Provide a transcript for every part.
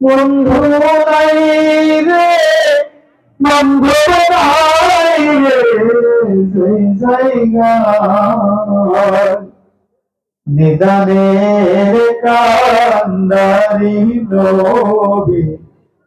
বন্ধু নাই রে বান্ধব নাই রে নিদানের কান্দারি নবী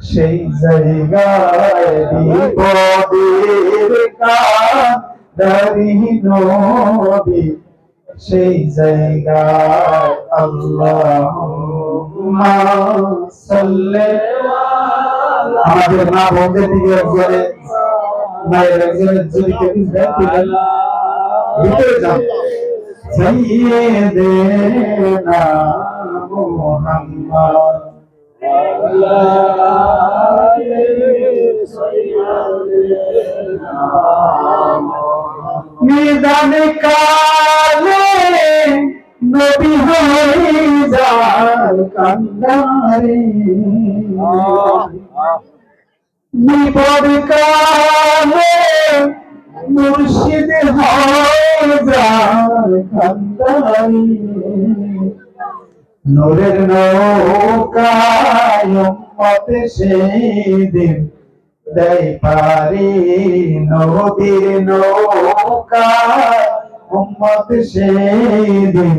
সেই জায়গায় বিপদের কান্দারি নবী সেই জায়গায় আল্লাহ আমাদের মা বোনদের দিকে একজনে, মায়ের একজনের যদি কেউ দেখলেন ভিতরে যান সৈয়দেনা মুহাম্মদ। কালে নবী হয়ে যার কান্দারে বিপদ কালে মুর্শিদ হয় যার কান্দারে নূরের নৌকায় উম্মত সেদিন দেয় পারি। নবীর নৌকায় উম্মত সেদিন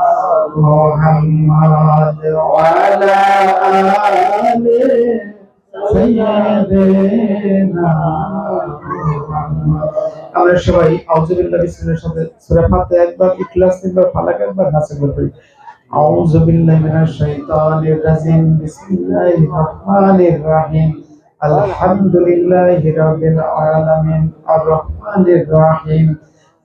محمد وعلى آل سيدنا محمد আমরা সবাই আউযুবিল্লাহ বিসমিল্লাহর সাথে সূরা ফাতিহা একবার ইখলাস তিনবার ফালাক একবার নাস একবার পড়ি أعوذ بالله من الشيطان الرجيم بسم الله الرحمن الرحيم الحمد لله رب العالمين الرحمن الرحيم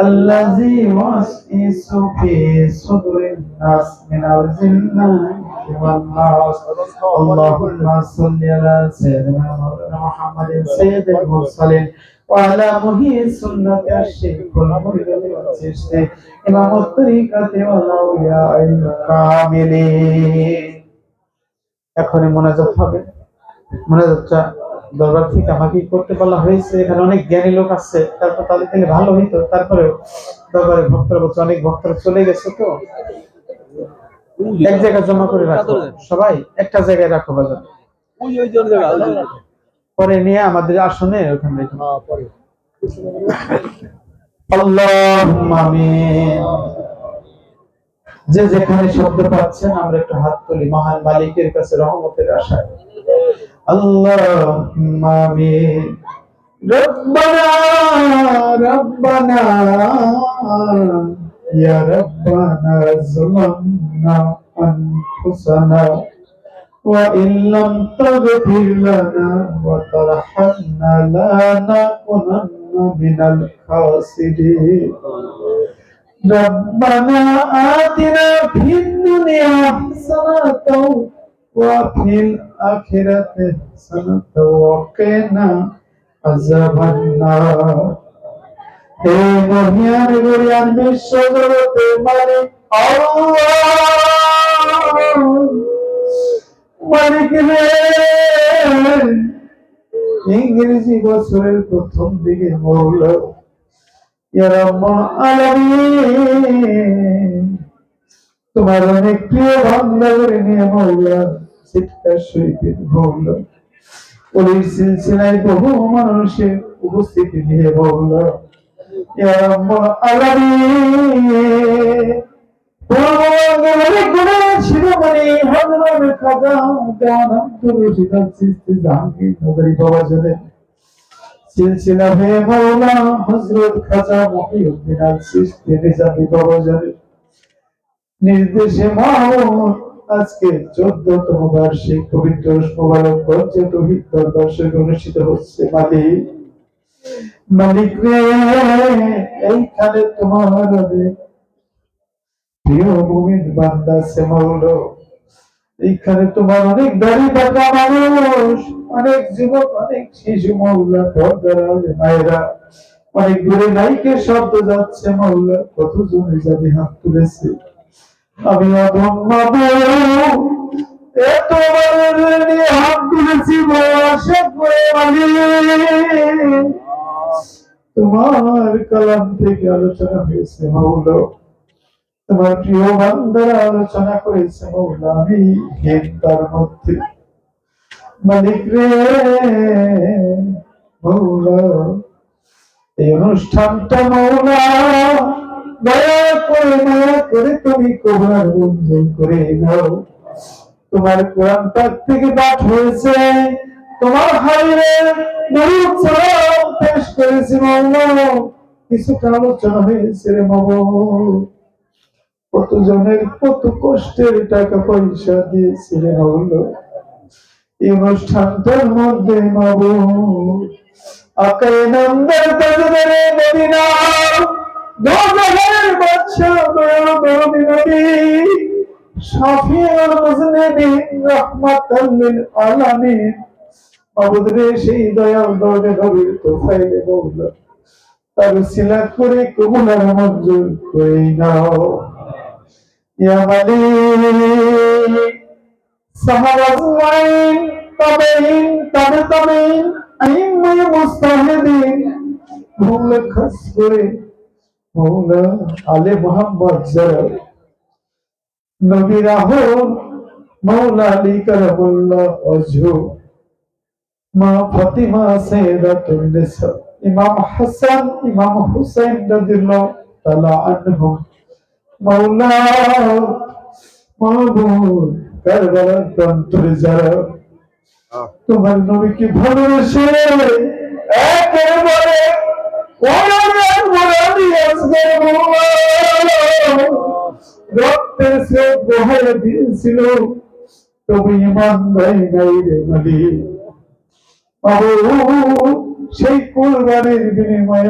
الذي يوسوس في صدور الناس من الجنة والناس اللهم صل على سيدنا مولانا محمد سيد المرسلين وعلى محيي سنة الشيخ المريد والسيشتي إمام الطريقة والأولياء الكاملين এখনই মোনাজাত হবে মোনাজাতটা দরবার থেকে আমাকে করতে বলা হয়েছে। এখানে অনেক জ্ঞানী লোক আছে তারপর তাদের থেকে ভালো হইতো। তারপরেও দরবারে ভক্তরা বলছে অনেক ভক্তরা চলে গেছে তো। এক জায়গায় জমা করে রাখো। সবাই একটা জায়গায় রাখো বাজার। পরে নিয়ে আমাদের আসনে ওখানে রেখো যে যেখানে শব্দ পাচ্ছেন, আমরা একটু হাত তুলি। মহান মালিকের কাছে রহমতের আশায়। আল্লাহ আমিন। রব্বানা রব্বানা, ইয়া রব্বানা আনফুসানা, ওয়া ইন লাম মিনাল ربنا آتنا في الدنيا حسنة وفي الآخرة حسنة وقنا عذاب النار হে মহিয়ান গরিয়ান বিশ্ব জগতে মালিক আল্লাহ মালিক রে ইংরেজি বছরের প্রথম দিকে মৌলা ইয়া রাব্বাল আলামিন তোমার অনেক প্রিয় বান্দাদের নিয়ে মৌলা চিৎকার শরীফের মৌলা ওই সিলসিলায় বহু মানুষের উপস্থিতি নিয়ে চিশতি জাহাঙ্গীর বাবা মাওলা হযরত খাজা আল নির্দেশে আজকে চোদ্দতম বার্ষিক পবিত্র মোবারক অনুষ্ঠিত হচ্ছে। মালিক মালিক রে, এইখানে তোমার প্রিয় বান্দা এইখানে তোমার অনেক দাড়ি পাকা মানুষ, অনেক যুবক, অনেক শিশু মৌলা পর্দার আড়ালে মায়েরা অনেক দূরে নাইকে শব্দ যাচ্ছে মৌলা কত জনে জানি হাত তুলেছে। আমি আদম বাবু এত নিয়ে হাত তুলেছি তোমার কালাম থেকে আলোচনা হয়েছে মৌলা তোমার প্রিয় বান্দারা আলোচনা করেছে, মৌলা আমি তার মধ্যে। মালিক রে, মৌলা, এই অনুষ্ঠানটা মৌলা করে দয়া করে তুমি কবর মঞ্জুর করে নাও। তোমার কোরআন পাক থেকে পাঠ হয়েছে, তোমার হাইরে দরুদ সালাম পেশ করেছি মৌলা। কিছুটা আলোচনা হয়েছে রে মামা কত জনের কত কষ্টের টাকা পয়সা দিয়েছিলেন হলো এই অনুষ্ঠানটার মধ্যে নব আকাই তাজদারে মদিনা বাদশা লিল আলামিন। সেই দয়াল দরদি নবীর তোফাইলে মৌলা। তার সিলা করে কবুল আর মঞ্জুর করে নাও। يا ولي سهر الوين طبعين طب طبعين أئم المستهدين هم خسر هم علي محمد زر نبي راهون مولا علی کرم اللہ وجہ ما فاطمہ سیدت النساء امام حسن امام حسین رضی اللہ تعالی عنہم মাওলা মাহবুব কারবালার প্রান্তরে যারা তোমার নবীকে ভালোবেসে একেবারে রক্তের সে দিয়েছিল তবে ইমান দেয় নাই রে মালিক মাহবুব সেই কুরবানির বিনিময়ে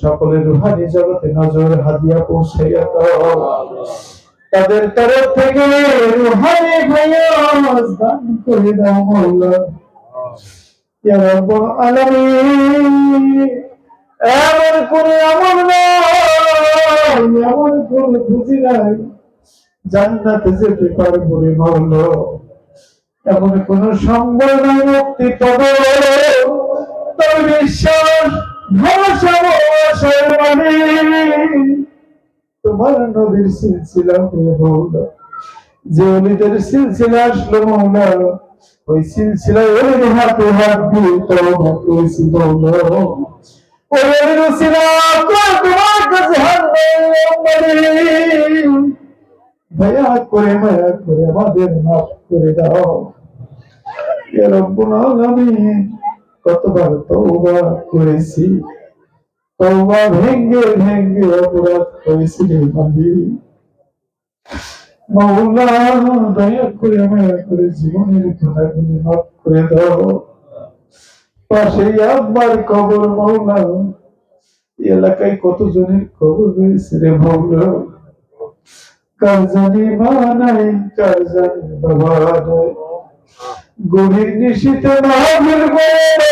সকলের রুহানি জগতে নজর হাদিয়া পৌঁছাইয়া দাও। তাদের তরফ থেকে রুহানি দান করে দাও এমন কোন এমন নয় এমন কোন বুঝি নাই, জান্নাতে যেতে পারব রে এমন কোন সম্বল নাই মুক্তি পাবো তোর বিশ্বাস তোমার নবীর সিলসিলা হয়ে মৌলা যে অলিদের সিলসিলা আসলো মৌলা ওই সিলসিলায় ওই হাতে হাত দিয়ে তওবা করেছি মৌলা ওই অলির সিলা তোমার কাছে দয়া করে, মায়া করে আমাদের মাফ করে দাও। রব্বুল আলামিন কতবার তওবা করেছি? তওবা ভেঙ্গে ভেঙ্গে অপরাধ করেছি রে মাওলা, দয়া করে করে জীবনের গুণাগুলি মাফ করে দাও। পাশে আব্বার কবর, মাওলা। এলাকায় কতজনের কবর রয়েছে রে মাওলা? কার মা নাই, কার জানি বাবা নাই? গভীর নিশীতে মাহফিল সেইগুলো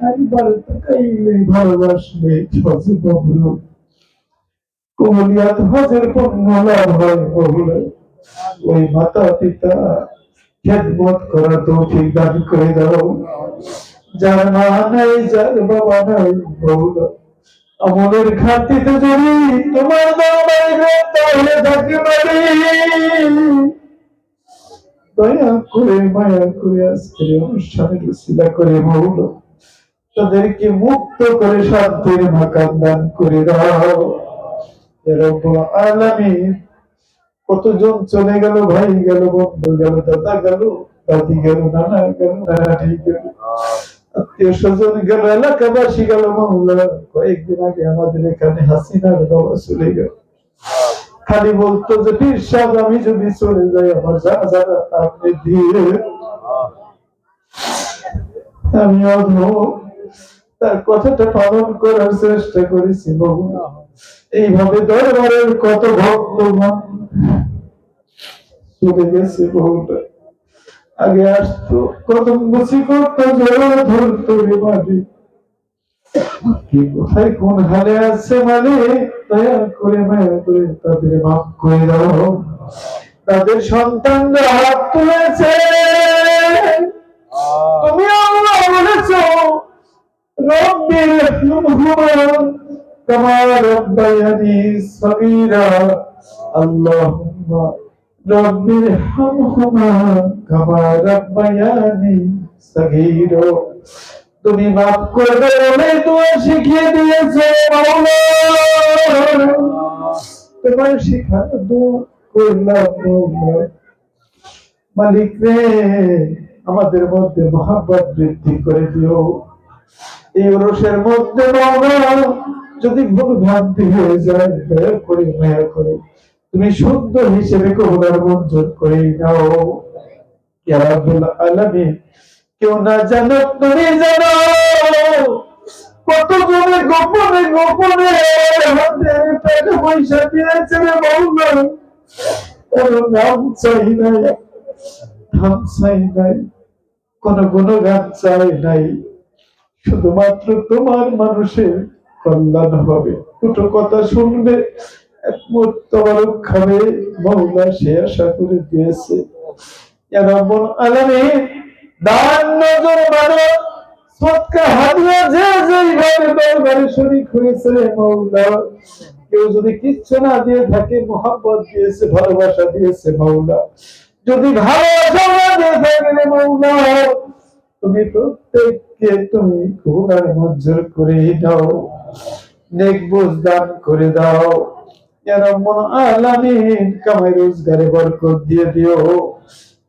একবার তাকাইলে ভালোবাসলে হজের পণ্য লাভ হয় ববলু ওই মাতা পিতা খেদমত করা তৌফিক দান করে দাও যার মা নাই যার বাবা নাই আমলের ঘাটতিতে যদি তোমার দরবারে তাহলে থাকি পারি দয়া করে, মায়া করে আজকের অনুষ্ঠানের উসিলা করে মৌল। তাদেরকে মুক্ত করে শান্তির মাকাম দান করে দাও। রব্বুল কতজন চলে গেল, ভাই গেল, বন্ধু গেল, দাদা গেল, দাদি গেল, নানা গেল নানি গেল, আত্মীয় স্বজন গেল, এলাকাবাসী গেল, মামলা। কয়েকদিন আগে আমাদের এখানে হাসিনার বাবা চলে গেল। খালি বলতো যে, পীর সাহেব, আমি যদি চলে যাই, আমার যা যারা আপনি দিয়ে আমি অধম। তার কথাটা পালন করার চেষ্টা করেছি বহু। এইভাবে দরবারের কত ভক্তগণ চলে গেছে বহুটা। আগে আসতো, কদম বসি করতো, জোর রে কি কোথায়, কোন হালে আছে মানে দয়া করে মায়া করে তাদের মাফ করে দাও। তাদের সন্তানরা হাত তুলেছে তুমি আল্লাহ বলেছ তুমি মাফ করবে বলে তোমার শিখিয়ে দিয়েছে তোমার শিখানো দোয়া মালিক রে, আমাদের মধ্যে মহাব্বত বৃদ্ধি করে দিও। মধ্যে যদি ভুল ভ্রান্তি হয়ে যায় দয়া করে মায়া করে। তুমি শুদ্ধ হিসেবে কবুলার মঞ্জুর করে নাও। রাব্বুল কেউ না জানো তুমি জানো কত জনে গোপনে গোপনে পয়সা দিয়েছে রে ওর নাম চাই নাই নাই, কোন গুণগান চাই নাই। শুধুমাত্র তোমার মানুষের কল্যাণ হবে। দুটো কথা শুনবে। খাবে সে আশা করে দিয়েছে। কেউ না দিয়ে থাকে, মোহাব্বত দিয়েছে, ভালোবাসা দিয়েছে মৌলা। যদি ভালোবাসা দিয়ে থাকে মৌলা তুমি প্রত্যেককে তুমি গুনার মঞ্জুর করে দাও, নেক বুঝ দান করে দাও। আলামিন, কামাই রোজগারে বরকত দিয়ে দিও।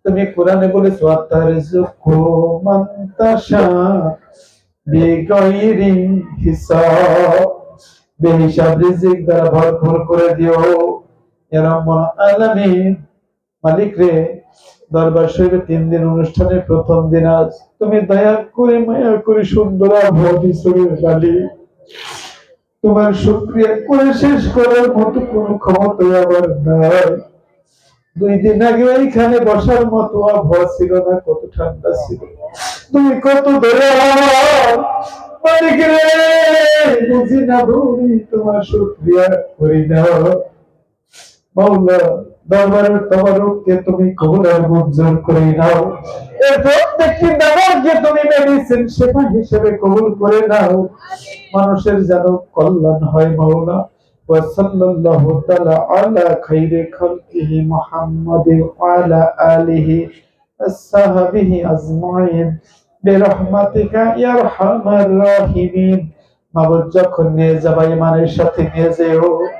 তুমি কোরআনে বলেছ আলামিন, মালিক রে দরবার শরীফে তিন দিন অনুষ্ঠানের প্রথম দিন আজ। তুমি দয়া করে, মায়া করে সুন্দর তোমার শুক্রিয়া করে শেষ করার মতো কোনো ক্ষমতা নাই। দুই দিন আগে ওইখানে বসার মতো আবহাওয়া ছিল না, কত ঠান্ডা ছিল। তুমি কত ধরে বুঝি না তোমার শুক্রিয়া করি না। মাওলা দরবারের তবারককে তুমি কবুল আর মঞ্জুর করে নাও এর প্রত্যেকটি দাবারকে তুমি মেডিসিন সেবা হিসেবে কবুল করে নাও মানুষের যেন কল্যাণ হয় মাওলা وصلى الله تعالى على خير خلقه محمد وعلى آله وصحبه أجمعين برحمتك يا أرحم الراحمين মাবুদ যখন নিয়ে যাবা ইমানের সাথে নিয়ে যেও ইয়া রাব্বুল আলামিন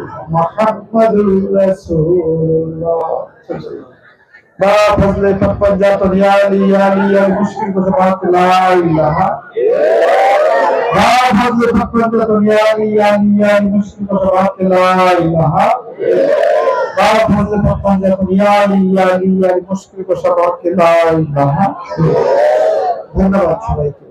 মোহাম্মদুর রাসূলুল্লাহ। বাবা ফজলে তপন জাত রিয়ালি আলি আল মুশকিল কথা বাত লা ইলাহা। বাবা ফজলে তপন জাত রিয়ালি আলি আল মুশকিল কথা বাত লা ইলাহা। বাবা ফজলে তপন জাত রিয়ালি আলি আল মুশকিল কথা ধন্যবাদ সবাইকে।